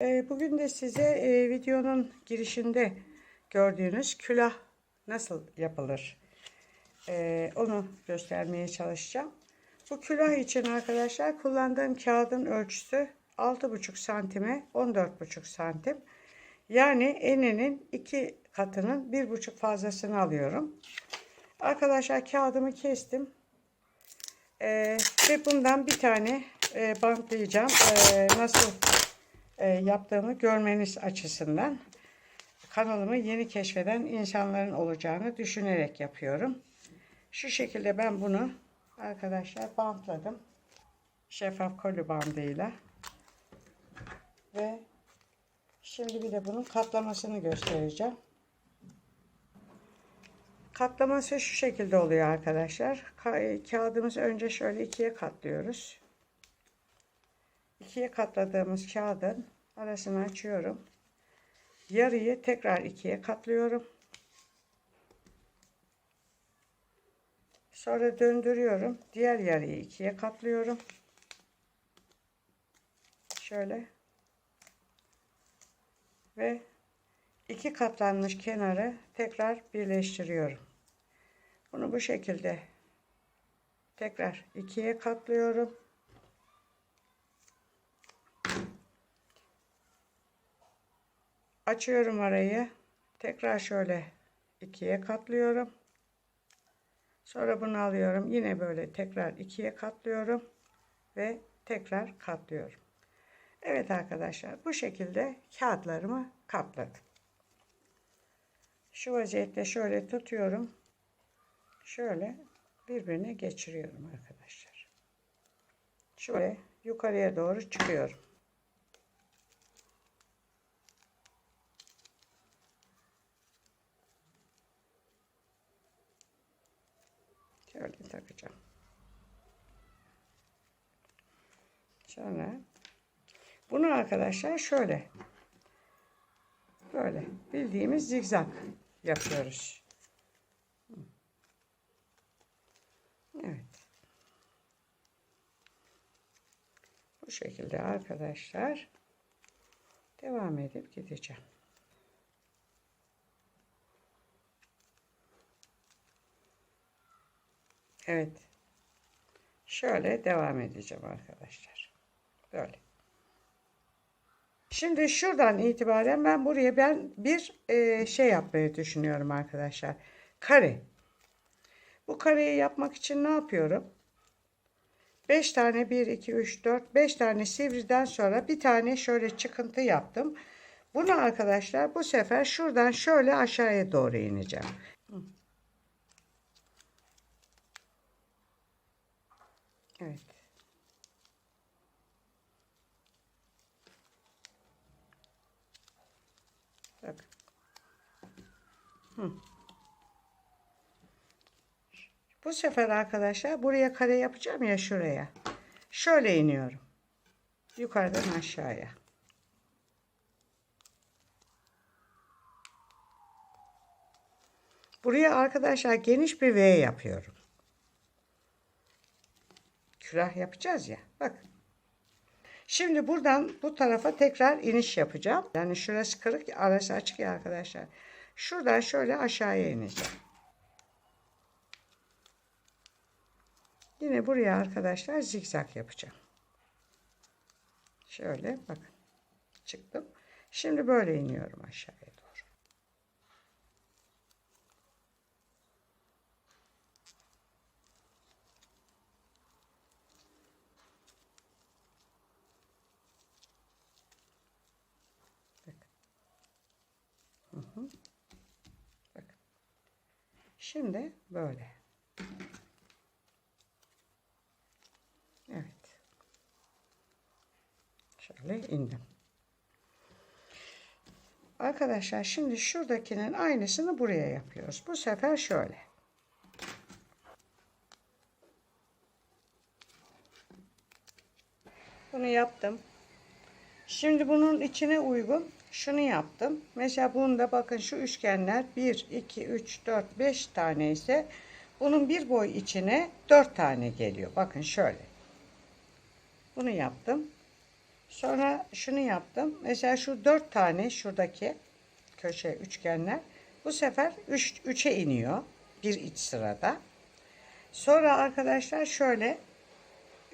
Ee, Bugün de size e, videonun girişinde gördüğünüz külah nasıl yapılır Ee, onu göstermeye çalışacağım. Bu külah için arkadaşlar kullandığım kağıdın ölçüsü 6,5 santime 14,5 santim. Yani eninin iki katının bir buçuk fazlasını alıyorum. Arkadaşlar kağıdımı kestim. Ee, ve bundan bir tane e, bantlayacağım. Ee, nasıl e, yaptığımı görmeniz açısından kanalımı yeni keşfeden insanların olacağını düşünerek yapıyorum. Şu şekilde ben bunu arkadaşlar bantladım. Şeffaf koli bandıyla. Ve şimdi bir de bunun katlamasını göstereceğim. Katlaması şu şekilde oluyor arkadaşlar. Ka- Kağıdımızı önce şöyle ikiye katlıyoruz. İkiye katladığımız kağıdın arasını açıyorum. Yarıyı tekrar ikiye katlıyorum. Sonra döndürüyorum. Diğer yarıyı ikiye katlıyorum. Şöyle. Ve iki katlanmış kenarı tekrar birleştiriyorum. Bunu bu şekilde tekrar ikiye katlıyorum. Açıyorum arayı. Tekrar şöyle ikiye katlıyorum. Sonra bunu alıyorum. Yine böyle tekrar ikiye katlıyorum. Ve tekrar katlıyorum. Evet arkadaşlar bu şekilde kağıtlarımı katladım. Şu vaziyette şöyle tutuyorum. Şöyle birbirine geçiriyorum arkadaşlar. Şöyle yukarıya doğru çıkıyorum. Şöyle takacağım. Sonra bunu arkadaşlar şöyle böyle bildiğimiz zigzag yapıyoruz. Evet. Bu şekilde arkadaşlar devam edip gideceğim. Evet. Şöyle devam edeceğim arkadaşlar. Böyle. Şimdi şuradan itibaren ben buraya ben bir e, şey yapmayı düşünüyorum arkadaşlar. Kare. Bu kareyi yapmak için ne yapıyorum? 5 tane 1 2 3 4 5 tane sivriden sonra bir tane şöyle çıkıntı yaptım. Bunu arkadaşlar bu sefer şuradan şöyle aşağıya doğru ineceğim. Evet. Bak. Hı. Bu sefer arkadaşlar buraya kare yapacağım ya şuraya. Şöyle iniyorum. Yukarıdan aşağıya. Buraya arkadaşlar geniş bir V yapıyorum. Külah yapacağız ya. Bak. Şimdi buradan bu tarafa tekrar iniş yapacağım. Yani şurası kırık, arası açık ya arkadaşlar. Şuradan şöyle aşağıya ineceğim. Yine buraya arkadaşlar zikzak yapacağım. Şöyle bakın. Çıktım. Şimdi böyle iniyorum aşağıya hı. Bakın. Şimdi böyle. Evet. Şöyle indim. Arkadaşlar şimdi şuradakinin aynısını buraya yapıyoruz. Bu sefer şöyle. Bunu yaptım. Şimdi bunun içine uygun şunu yaptım. Mesela bunda bakın şu üçgenler 1, 2, 3, 4, 5 tane ise bunun bir boy içine 4 tane geliyor. Bakın şöyle. Bunu yaptım. Sonra şunu yaptım. Mesela şu dört tane şuradaki köşe üçgenler bu sefer 3 3'e iniyor bir iç sırada. Sonra arkadaşlar şöyle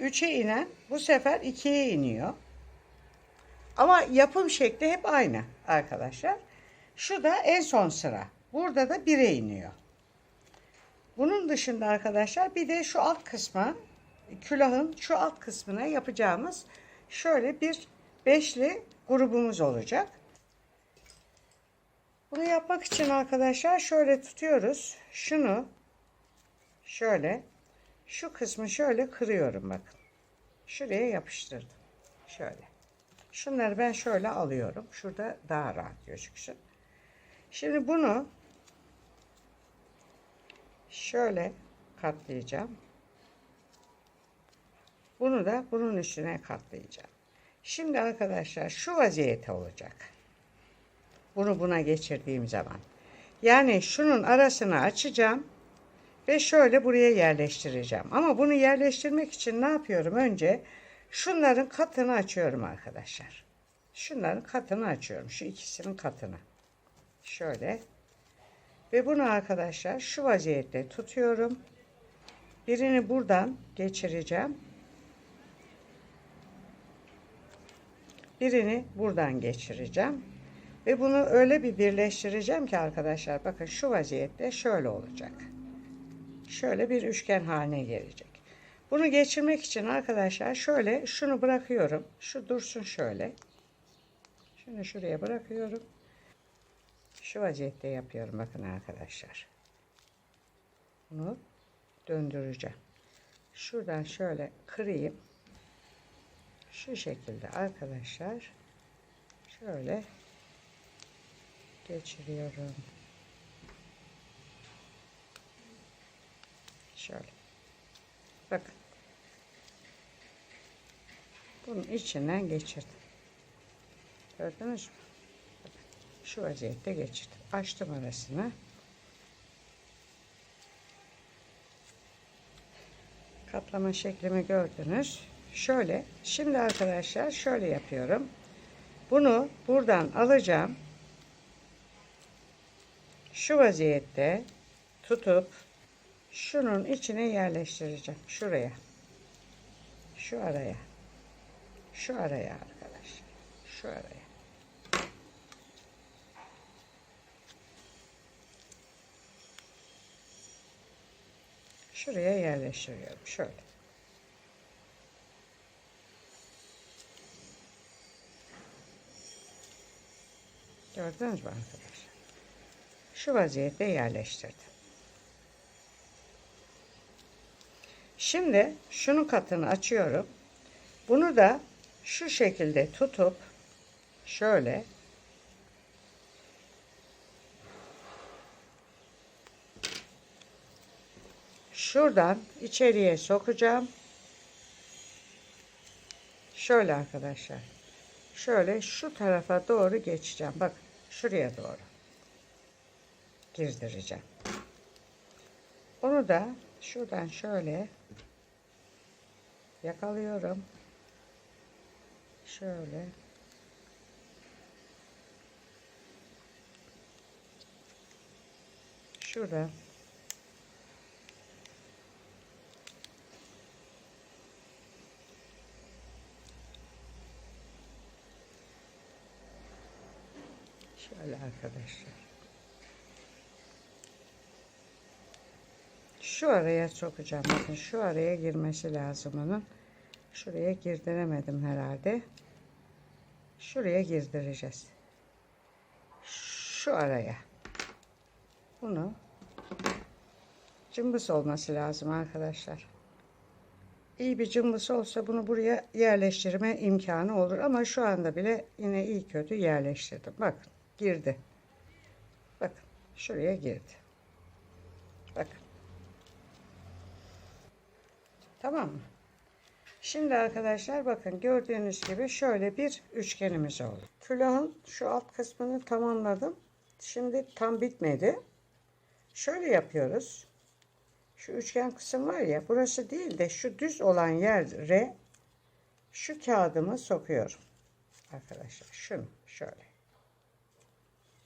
3'e inen bu sefer 2'ye iniyor. Ama yapım şekli hep aynı arkadaşlar. Şu da en son sıra. Burada da 1'e iniyor. Bunun dışında arkadaşlar bir de şu alt kısma külahın şu alt kısmına yapacağımız şöyle bir beşli grubumuz olacak. Bunu yapmak için arkadaşlar şöyle tutuyoruz. Şunu şöyle şu kısmı şöyle kırıyorum bakın. Şuraya yapıştırdım. Şöyle. Şunları ben şöyle alıyorum. Şurada daha rahat gözüksün. Şimdi bunu şöyle katlayacağım. Bunu da bunun üstüne katlayacağım. Şimdi arkadaşlar şu vaziyete olacak. Bunu buna geçirdiğim zaman. Yani şunun arasını açacağım ve şöyle buraya yerleştireceğim. Ama bunu yerleştirmek için ne yapıyorum? Önce şunların katını açıyorum arkadaşlar. Şunların katını açıyorum. Şu ikisinin katını. Şöyle. Ve bunu arkadaşlar şu vaziyette tutuyorum. Birini buradan geçireceğim. Birini buradan geçireceğim. Ve bunu öyle bir birleştireceğim ki arkadaşlar bakın şu vaziyette şöyle olacak. Şöyle bir üçgen haline gelecek. Bunu geçirmek için arkadaşlar şöyle şunu bırakıyorum. Şu dursun şöyle. Şunu şuraya bırakıyorum. Şu vaziyette yapıyorum bakın arkadaşlar. Bunu döndüreceğim. Şuradan şöyle kırayım. Şu şekilde arkadaşlar şöyle geçiriyorum. Şöyle. Bakın. Bunun içinden geçirdim. Gördünüz mü? Şu vaziyette geçirdim. Açtım arasını. Katlama şeklimi gördünüz. Şöyle. Şimdi arkadaşlar şöyle yapıyorum. Bunu buradan alacağım. Şu vaziyette tutup şunun içine yerleştireceğim. Şuraya. Şu araya. Şu araya arkadaşlar. Şu araya. Şuraya yerleştiriyorum. Şöyle. Gördünüz mü arkadaşlar? Şu vaziyette yerleştirdim. Şimdi şunun katını açıyorum. Bunu da şu şekilde tutup şöyle şuradan içeriye sokacağım. Şöyle arkadaşlar. Şöyle şu tarafa doğru geçeceğim. Bak şuraya doğru girdireceğim. Onu da şuradan şöyle yakalıyorum. Şöyle. Şurada. Şöyle arkadaşlar. Şu araya sokacağım. Bakın şu araya girmesi lazım onun. Şuraya girdiremedim herhalde. Şuraya girdireceğiz. Şu araya. Bunu cımbız olması lazım arkadaşlar. İyi bir cımbız olsa bunu buraya yerleştirme imkanı olur. Ama şu anda bile yine iyi kötü yerleştirdim. Bakın girdi. Bakın şuraya girdi. Bakın. Tamam mı? Şimdi arkadaşlar bakın gördüğünüz gibi şöyle bir üçgenimiz oldu. Külahın şu alt kısmını tamamladım. Şimdi tam bitmedi. Şöyle yapıyoruz. Şu üçgen kısım var ya burası değil de şu düz olan yere şu kağıdımı sokuyorum. arkadaşlar. Şunu şöyle.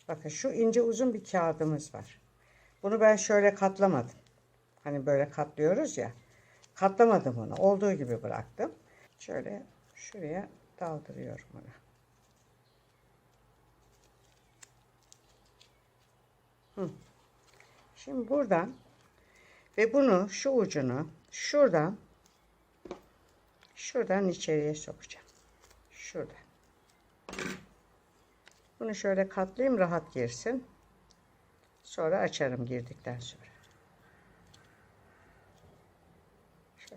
Bakın şu ince uzun bir kağıdımız var. Bunu ben şöyle katlamadım. Hani böyle katlıyoruz ya. Katlamadım onu. Olduğu gibi bıraktım. Şöyle şuraya daldırıyorum onu. Şimdi buradan ve bunu şu ucunu şuradan şuradan içeriye sokacağım. Şuradan. Bunu şöyle katlayayım rahat girsin. Sonra açarım girdikten sonra.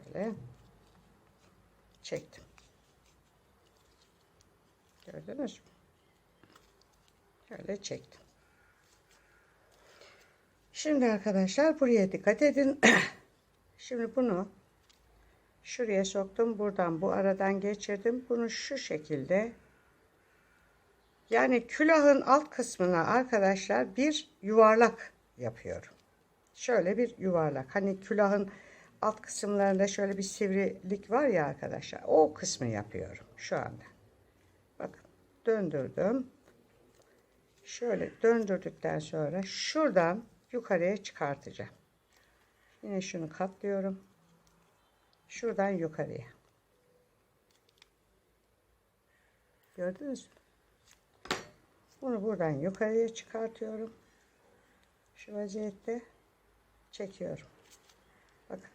Şöyle çektim. Gördünüz mü? Şöyle çektim. Şimdi arkadaşlar buraya dikkat edin. Şimdi bunu şuraya soktum. Buradan bu aradan geçirdim. Bunu şu şekilde yani külahın alt kısmına arkadaşlar bir yuvarlak yapıyorum. Şöyle bir yuvarlak. Hani külahın alt kısımlarında şöyle bir sivrilik var ya arkadaşlar. O kısmı yapıyorum şu anda. Bakın döndürdüm. Şöyle döndürdükten sonra şuradan yukarıya çıkartacağım. Yine şunu katlıyorum. Şuradan yukarıya. Gördünüz mü? Bunu buradan yukarıya çıkartıyorum. Şu vaziyette çekiyorum. Bakın.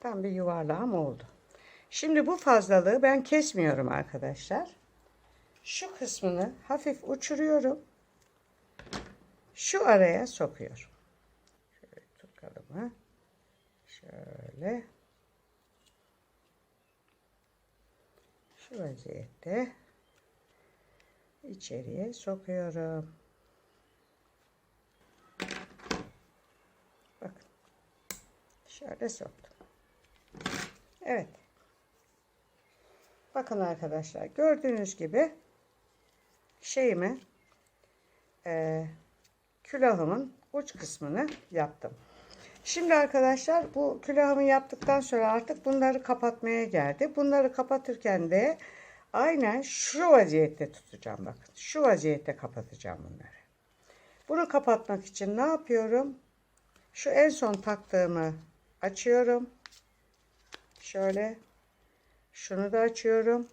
Tam bir yuvarlağım oldu. Şimdi bu fazlalığı ben kesmiyorum arkadaşlar. Şu kısmını hafif uçuruyorum. Şu araya sokuyorum. Şöyle tutalım. Şöyle. Şu vaziyette içeriye sokuyorum. Bakın. Şöyle soktum. Evet. Bakın arkadaşlar gördüğünüz gibi şeyimi e, külahımın uç kısmını yaptım. Şimdi arkadaşlar bu külahımı yaptıktan sonra artık bunları kapatmaya geldi. Bunları kapatırken de aynen şu vaziyette tutacağım bakın. Şu vaziyette kapatacağım bunları. Bunu kapatmak için ne yapıyorum? Şu en son taktığımı açıyorum. Şöyle şunu da açıyorum.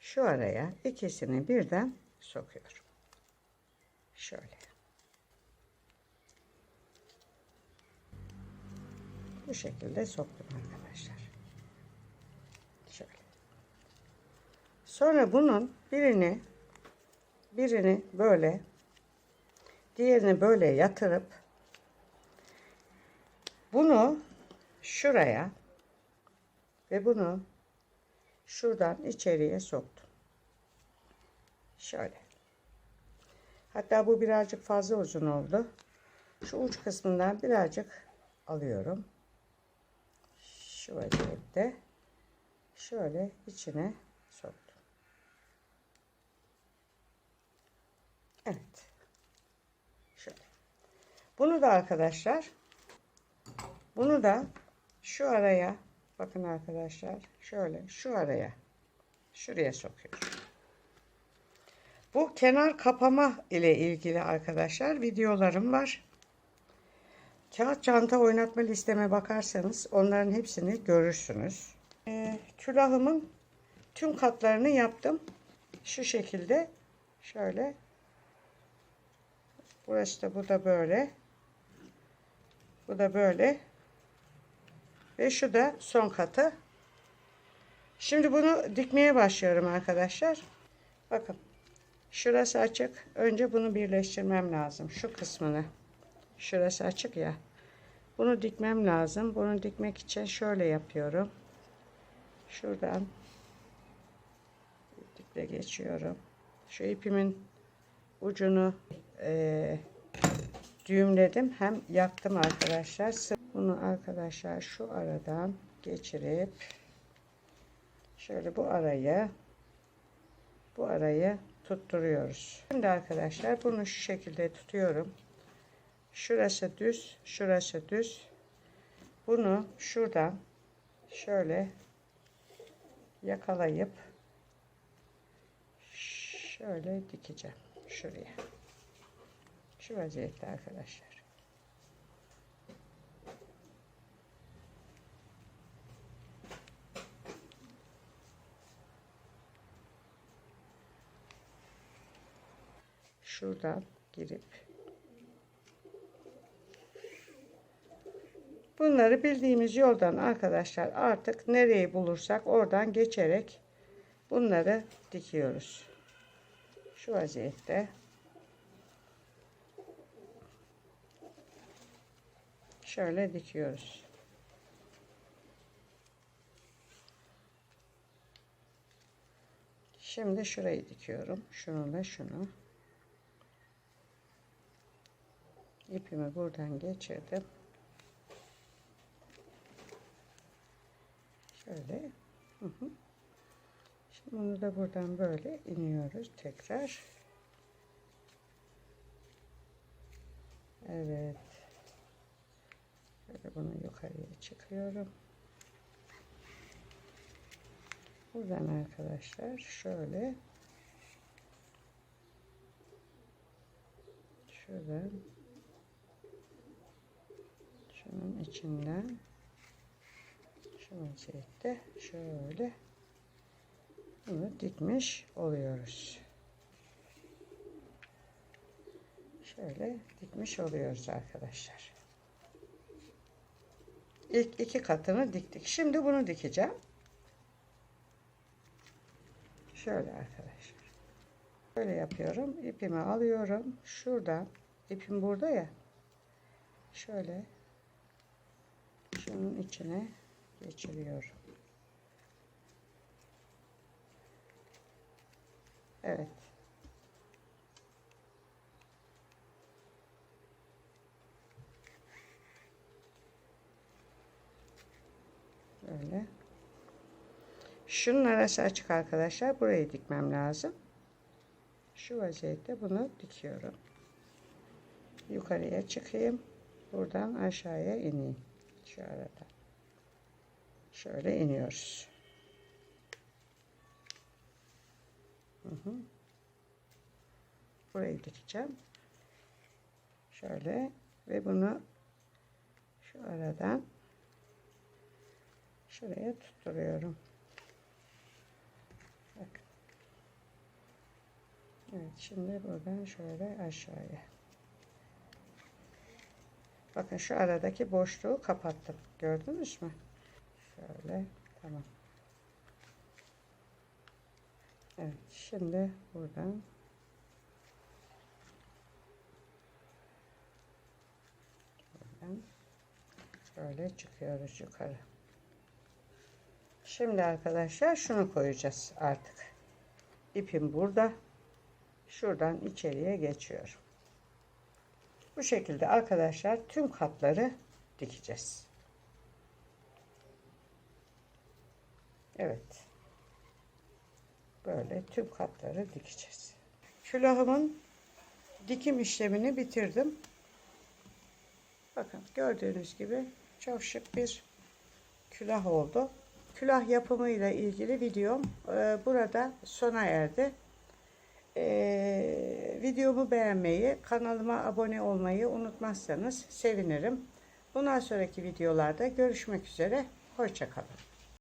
Şu araya ikisini birden sokuyorum. Şöyle. Bu şekilde soktum arkadaşlar. Şöyle. Sonra bunun birini birini böyle diğerini böyle yatırıp bunu şuraya ve bunu şuradan içeriye soktum. Şöyle. Hatta bu birazcık fazla uzun oldu. Şu uç kısmından birazcık alıyorum. Şu vaziyette şöyle içine soktum. Evet. Bunu da arkadaşlar bunu da şu araya bakın arkadaşlar şöyle şu araya şuraya sokuyorum. Bu kenar kapama ile ilgili arkadaşlar videolarım var. Kağıt çanta oynatma listeme bakarsanız onların hepsini görürsünüz. Ee, külahımın tüm katlarını yaptım. Şu şekilde şöyle. Burası da bu da böyle. Bu da böyle. Ve şu da son katı. Şimdi bunu dikmeye başlıyorum arkadaşlar. Bakın. Şurası açık. Önce bunu birleştirmem lazım. Şu kısmını. Şurası açık ya. Bunu dikmem lazım. Bunu dikmek için şöyle yapıyorum. Şuradan dikle geçiyorum. Şu ipimin ucunu e, düğümledim. Hem yaktım arkadaşlar. Bunu arkadaşlar şu aradan geçirip şöyle bu arayı arayı tutturuyoruz. Şimdi arkadaşlar bunu şu şekilde tutuyorum. Şurası düz, şurası düz. Bunu şuradan şöyle yakalayıp şöyle dikeceğim şuraya. Şu vaziyette arkadaşlar. Şuradan girip Bunları bildiğimiz yoldan arkadaşlar artık nereyi bulursak oradan geçerek bunları dikiyoruz. Şu vaziyette. Şöyle dikiyoruz. Şimdi şurayı dikiyorum. Şunu da şunu. İpimi buradan geçirdim. Şöyle. Şimdi bunu da buradan böyle iniyoruz tekrar. Evet. Böyle bunu yukarıya çıkıyorum. Buradan arkadaşlar şöyle şuradan şunun içinden şu vaziyette şöyle bunu dikmiş oluyoruz. Şöyle dikmiş oluyoruz arkadaşlar. İlk iki katını diktik. Şimdi bunu dikeceğim. Şöyle arkadaşlar. Böyle yapıyorum. İpimi alıyorum. Şuradan ipim burada ya. Şöyle şunun içine geçiriyorum. Evet. Böyle. Şunun arası açık arkadaşlar. Burayı dikmem lazım. Şu vaziyette bunu dikiyorum. Yukarıya çıkayım. Buradan aşağıya ineyim. Şu arada. Şöyle iniyoruz. Hı hı. Burayı dikeceğim. Şöyle ve bunu şu aradan şuraya tutturuyorum. Evet şimdi buradan şöyle aşağıya. Bakın şu aradaki boşluğu kapattım. Gördünüz mü? Şöyle tamam. Evet şimdi buradan buradan böyle çıkıyoruz yukarı. Şimdi arkadaşlar şunu koyacağız artık. İpim burada. Şuradan içeriye geçiyorum. Bu şekilde arkadaşlar tüm katları dikeceğiz. Evet. Böyle tüm katları dikeceğiz. Külahımın dikim işlemini bitirdim. Bakın gördüğünüz gibi çok şık bir külah oldu. Külah yapımıyla ilgili videom e, burada sona erdi. E, videomu beğenmeyi, kanalıma abone olmayı unutmazsanız sevinirim. Bundan sonraki videolarda görüşmek üzere. Hoşçakalın.